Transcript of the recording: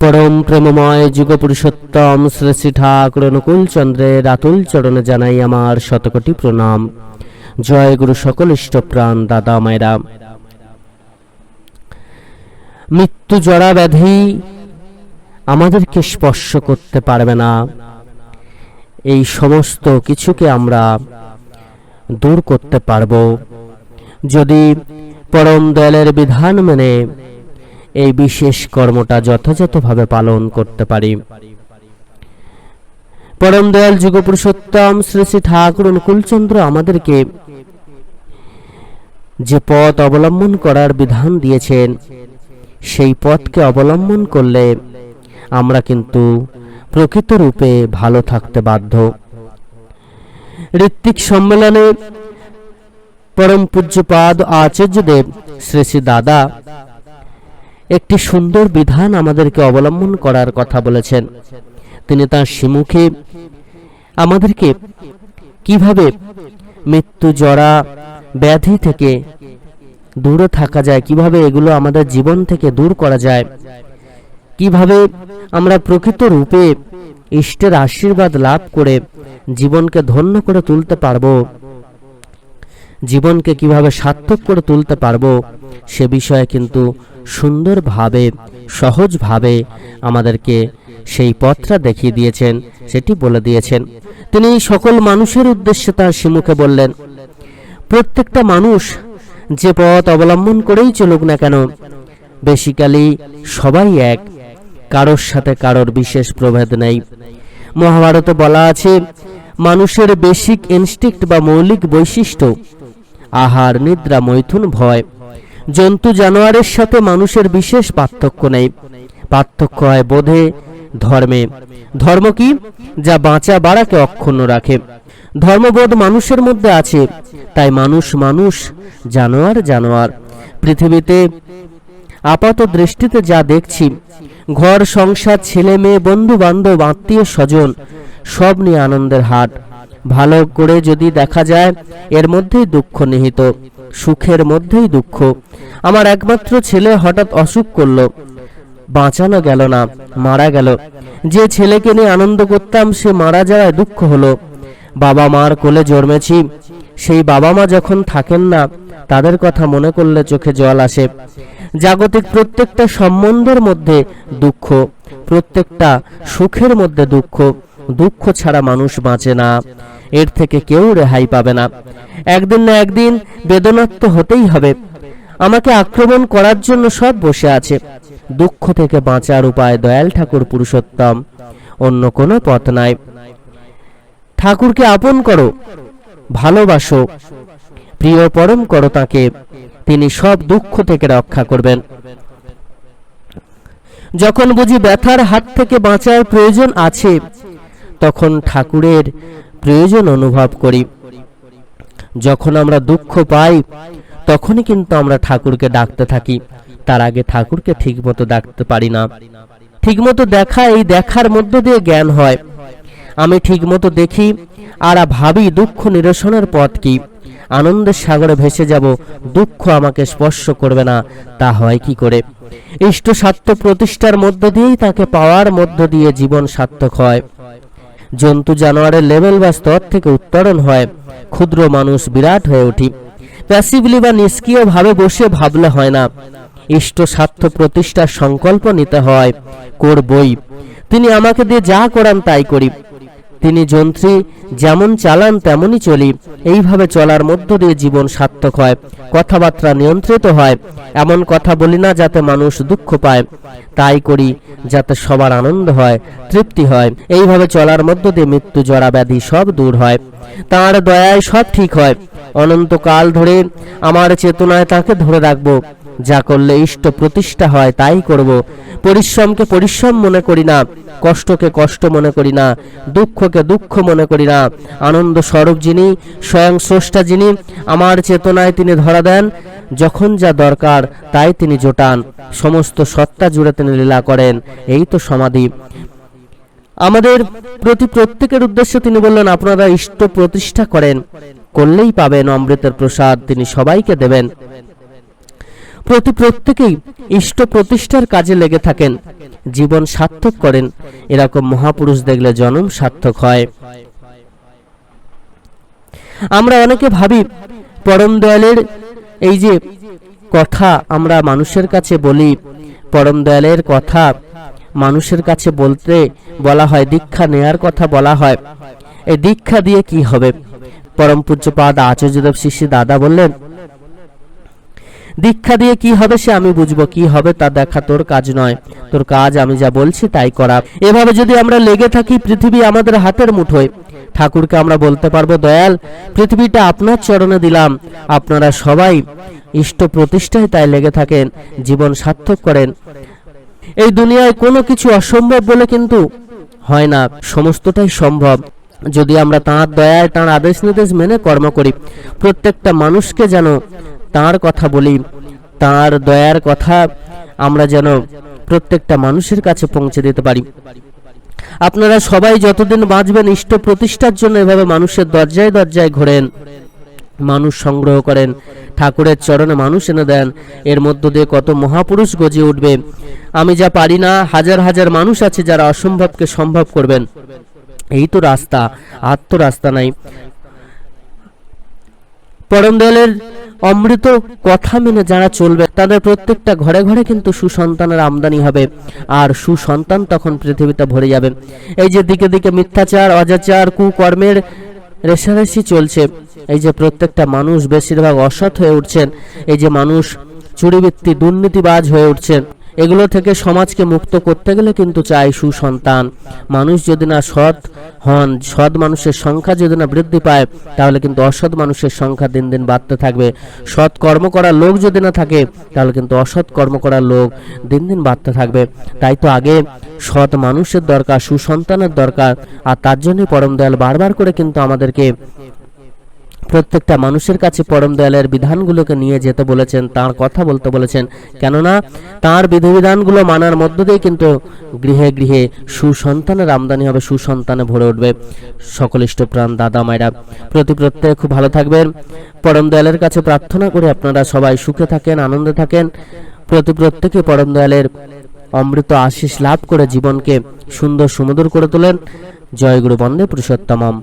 পরম প্রেমময় যুগ পুরুষোত্তম শ্রী ঠাকুর অনুকূল চন্দ্রের আতুল চরণে জানাই আমার শতকোটি প্রণাম। জয় গুরু সকল ইষ্টপ্রাণ দাদা মায়েরা। মৃত্যু জড়া ব্যাধি আমাদেরকে স্পর্শ করতে পারবে না। এই সমস্ত কিছুকে আমরা দূর করতে পারব। যদি পরম দয়ালের বিধান মেনে এই বিশেষ কর্মটা যথাযথভাবে পালন করতে পারি। পরম দয়াল যুগ পুরুষোত্তম শ্রী শ্রী ঠাকুর অনুকূলচন্দ্র আমাদেরকে যে পথ অবলম্বন করার বিধান দিয়েছেন, সেই পথকে অবলম্বন করলে আমরা কিন্তু প্রকৃত রূপে ভালো থাকতে বাধ্য। ঋত্বিক সম্মেলনে পরম পূজ্যপাদ আচার্যদেব শ্রী শ্রী দাদা একটি সুন্দর বিধান আমাদেরকে অবলম্বন করার কথা বলেছেন। তিনি তার সিমুখে আমাদেরকে কীভাবে মৃত্যু, জরা, ব্যাধি থেকে দূরে থাকা যায়, কীভাবে এগুলো আমাদের জীবন থেকে দূর করা যায়, কীভাবে আমরা প্রকৃত রূপে ইষ্টের আশীর্বাদ লাভ করে জীবনকে ধন্য করে তুলতে পারব জীবনকে কীভাবে সার্থক করে তুলতে পারব সে বিষয়ে কিন্তু সুন্দরভাবে, সহজভাবে আমাদেরকে সেই পথটা দেখিয়ে দিয়েছেন, সেটি বলে দিয়েছেন। তিনি সকল মানুষের উদ্দেশ্যে তার সিমুখে বললেন, প্রত্যেকটা মানুষ যে পথ অবলম্বন করেই চলুক না কেন, বেসিক্যালি সবাই এক, কারোর সাথে কারোর বিশেষ প্রভেদ নেই। মহাভারতে বলা আছে, মানুষের বেসিক ইনস্টিক্ট বা মৌলিক বৈশিষ্ট্য আহার, নিদ্রা, মৈথুন, ভয়। জন্তু জানোয়ারের সাথে মানুষের বিশেষ পার্থক্য নেই। পার্থক্য হয় বোধে ধর্মে। ধর্ম কি? যা বাঁচা বাড়াকে অক্ষুণ্ণ রাখে। ধর্মবোধ মানুষের মধ্যে আছে। তাই মানুষ মানুষ, জানোয়ার জানোয়ার। পৃথিবীতে আপাত দৃষ্টিতে যা দেখছি, ঘর, সংসার ছেলে মেয়ে বন্ধু বান্ধব আত্মীয় স্বজন সব নিয়ে আনন্দের হাট। ভালো করে যদি দেখা যায়, এর মধ্যেই দুঃখ নিহিত, সুখের মধ্যেই দুঃখ। আমার একমাত্র ছেলে হঠাৎ অসুখ করল। বাঁচানো গেল না, মারা গেল। যে ছেলেকে নিয়ে আনন্দ করতাম, সে মারা যাওয়ায় দুঃখ হলো। বাবা মার কোলে জন্মেছি। সেই বাবা মা যখন থাকেন না, তাদের কথা মনে করলে চোখে জল আসে। জাগতিক প্রত্যেকটা সম্বন্ধের মধ্যে দুঃখ, প্রত্যেকটা সুখের মধ্যে দুঃখ। দুঃখ ছাড়া মানুষ বাঁচে না। এর থেকে কেউ রেহাই পাবে না। একদিন না একদিন বেদনাত্ম হতেই হবে। আমাকে আক্রমণ করার জন্য সব বসে আছে। দুঃখ থেকে বাঁচার উপায় দয়াল ঠাকুর পুরুষোত্তম। অন্য কোনো পথ নাই। ঠাকুরকে আপন করো, ভালোবাসো, প্রিয় পরম করো তাকে। তিনি সব দুঃখ থেকে রক্ষা করবেন। যখন বুঝি ব্যথার হাত থেকে বাঁচার প্রয়োজন আছে তখন ঠাকুরের প্রয়োজন অনুভব করি। যখন আমরা দুঃখ পাই, তখনই কিন্তু আমরা ঠাকুরকে ডাকতে থাকি। তার আগে ঠাকুরকে ঠিকমতো ডাকতে পারি না। ঠিকমতো দেখা, এই দেখার মধ্য দিয়ে জ্ঞান হয়। আমি ঠিকমতো দেখি, আর ভাবি দুঃখ নিরসনের পথ কি? আনন্দের সাগরে ভেসে যাব, দুঃখ আমাকে স্পর্শ করবে না, তা হয় কি করে? ইষ্ট স্বার্থ প্রতিষ্ঠার মধ্য দিয়েই তাকে পাওয়ার মধ্য দিয়ে জীবন সার্থক হয়। জন্তু জানোয়ারের লেভেল বা স্তর থেকে উত্তরণ হয়। ক্ষুদ্র মানুষ বিরাট হয়ে উঠি প্যাসিভলি বা নিষ্ক্রিয়ভাবে বসে ভাবলে হয় না। ইষ্ট স্বার্থ প্রতিষ্ঠার সংকল্প নিতে হয়। করবই তিনি আমাকে দিয়ে যা করান তাই করি। তিনি যন্ত্রী, যেমন চালান তেমনই চলি। এইভাবে চলার মধ্য দিয়ে জীবন সার্থক হয়, কথাবার্তা নিয়ন্ত্রিত হয়, এমন কথা বলি না যাতে মানুষ দুঃখ পায়। তাই করি, যাতে সবার আনন্দ হয়, তৃপ্তি হয়। এইভাবে চলার মধ্য দিয়ে মৃত্যু, জরা ব্যাধি সব দূর হয়। তার দয়ায় সব ঠিক হয়। অনন্তকাল ধরে আমার চেতনায় তাকে ধরে রাখব। যা করলে ইষ্ট প্রতিষ্ঠা হয়, তাই করব। পরিশ্রমকে পরিশ্রম মনে করি না, কষ্টকে কষ্ট মনে করি না, দুঃখকে দুঃখ মনে করি না। আনন্দ স্বরূপ যিনি, স্বয়ং স্রষ্টা যিনি, আমার চেতনায় তিনি ধরা দেন। যখন যা দরকার, তাই তিনি জোটান। সমস্ত সত্তা জুড়ে তিনি লীলা করেন। এই তো সমাধি। আমাদের প্রতি প্রত্যেকের উদ্দেশ্যে তিনি বললেন, আপনারা ইষ্ট প্রতিষ্ঠা করেন। করলেই পাবেন অমৃতের প্রসাদ। তিনি সবাইকে দেবেন। প্রতি প্রত্যেকেই ইষ্ট প্রতিষ্ঠার কাজে লেগে থাকেন। জীবন সার্থক করেন। এরকম মহাপুরুষ দেখলে জন্ম সার্থক হয়। আমরা অনেকে ভাবি, পরম দয়ালের এই যে কথা আমরা মানুষের কাছে বলি, পরম দয়ালের কথা মানুষের কাছে বলতে বলা হয়, দীক্ষা নেয়ার কথা বলা হয়। এই দীক্ষা দিয়ে কি হবে? পরম পূজ্যপাদ আচার্যদেব শিষ্য দাদা বললেন দীক্ষা দিয়ে কি হবে সে আমি বুঝব, কি হবে তা দেখা তোর কাজ নয়। তোর কাজ আমি যা বলছি তাই করা। এভাবে যদি আমরা লেগে থাকি, পৃথিবী আমাদের হাতের মুঠোয়। ঠাকুরকে আমরা বলতে পারব, দয়াল, পৃথিবীটা আপনার চরণে দিলাম। আপনারা সবাই ইষ্ট প্রতিষ্ঠায় তাই লেগে থাকেন, জীবন সার্থক করেন। এই দুনিয়ায় কোনো কিছু অসম্ভব বলে কিন্তু হয় না। সমস্তটাই সম্ভব। যদি আমরা তাঁর দয়ায় তাঁর আদেশ নির্দেশ মেনে কর্ম করি, প্রত্যেকটা মানুষকে যেন তাঁর কথা বলি, তাঁর দয়ার কথা আমরা যেন প্রত্যেকটা মানুষের কাছে পৌঁছে দিতে পারি। আপনারা সবাই যতদিন বাঁচবেন, ইষ্ট প্রতিষ্ঠার জন্য এভাবে মানুষের দরজায় দরজায় ঘোরেন, মানুষ সংগ্রহ করেন, ঠাকুরের চরণে মানুষ এনে দেন, এর মধ্য দিয়ে কত মহাপুরুষ গজে উঠবে। আমি যা পারি না, হাজার হাজার মানুষ আছে যারা অসম্ভবকে সম্ভব করবেন। এই তো রাস্তা, আর তো রাস্তা নাই। পরম দয়ালের অমৃত কথা মেনে যারা চলবে, তাদের প্রত্যেকটা ঘরে ঘরে কিন্তু সুসন্তানের আমদানি হবে। আর সুসন্তান তখন পৃথিবীতে ভরে যাবে। এই যে দিকে দিকে মিথ্যাচার, অজাচার, কুকর্মের রেশারেশি চলছে, এই যে প্রত্যেকটা মানুষ বেশিরভাগ অসৎ হয়ে উঠছেন, এই যে মানুষ চুরিবৃত্তি, দুর্নীতিবাজ হয়ে উঠছেন। এগুলো থেকে সমাজকে মুক্ত করতে গেলে কিন্তু চাই সুসন্তান। মানুষ যদি না সৎ হন, সৎ মানুষের সংখ্যা যদি না বৃদ্ধি পায়, তাহলে কিন্তু অসৎ মানুষের সংখ্যা দিন দিন বাড়তে থাকবে। সৎ কর্ম করার লোক যদি না থাকে, তাহলে কিন্তু অসৎ কর্ম করার লোক দিন দিন বাড়তে থাকবে। তাই তো আগে সৎ মানুষের দরকার, সুসন্তানের দরকার, আর তার জন্যই পরম দয়াল বারবার করে কিন্তু আমাদেরকে প্রত্যেকটা মানুষের কাছে পরম দয়ালের বিধানগুলোকে নিয়ে যেতে বলেছেন, তার কথা বলতে বলেছেন। কেননা, তার বিধিবিধানগুলো মানার মধ্য দিয়ে কিন্তু গৃহে গৃহে সুসন্তানের আমদানি হবে, সুসন্তানে ভরে উঠবে সকল ইষ্টপ্রাণ দাদা মায়েরা। প্রতি প্রত্যেকে খুব ভালো থাকবেন। পরম দয়ালের কাছে প্রার্থনা করে আপনারা সবাই সুখে থাকেন, আনন্দে থাকেন। প্রতি প্রত্যেকে পরম দয়ালের অমৃত আশিস লাভ করে জীবনকে সুন্দর সুমধুর করে তোলেন। জয় গুরু বন্দে পুরুষোত্তমম।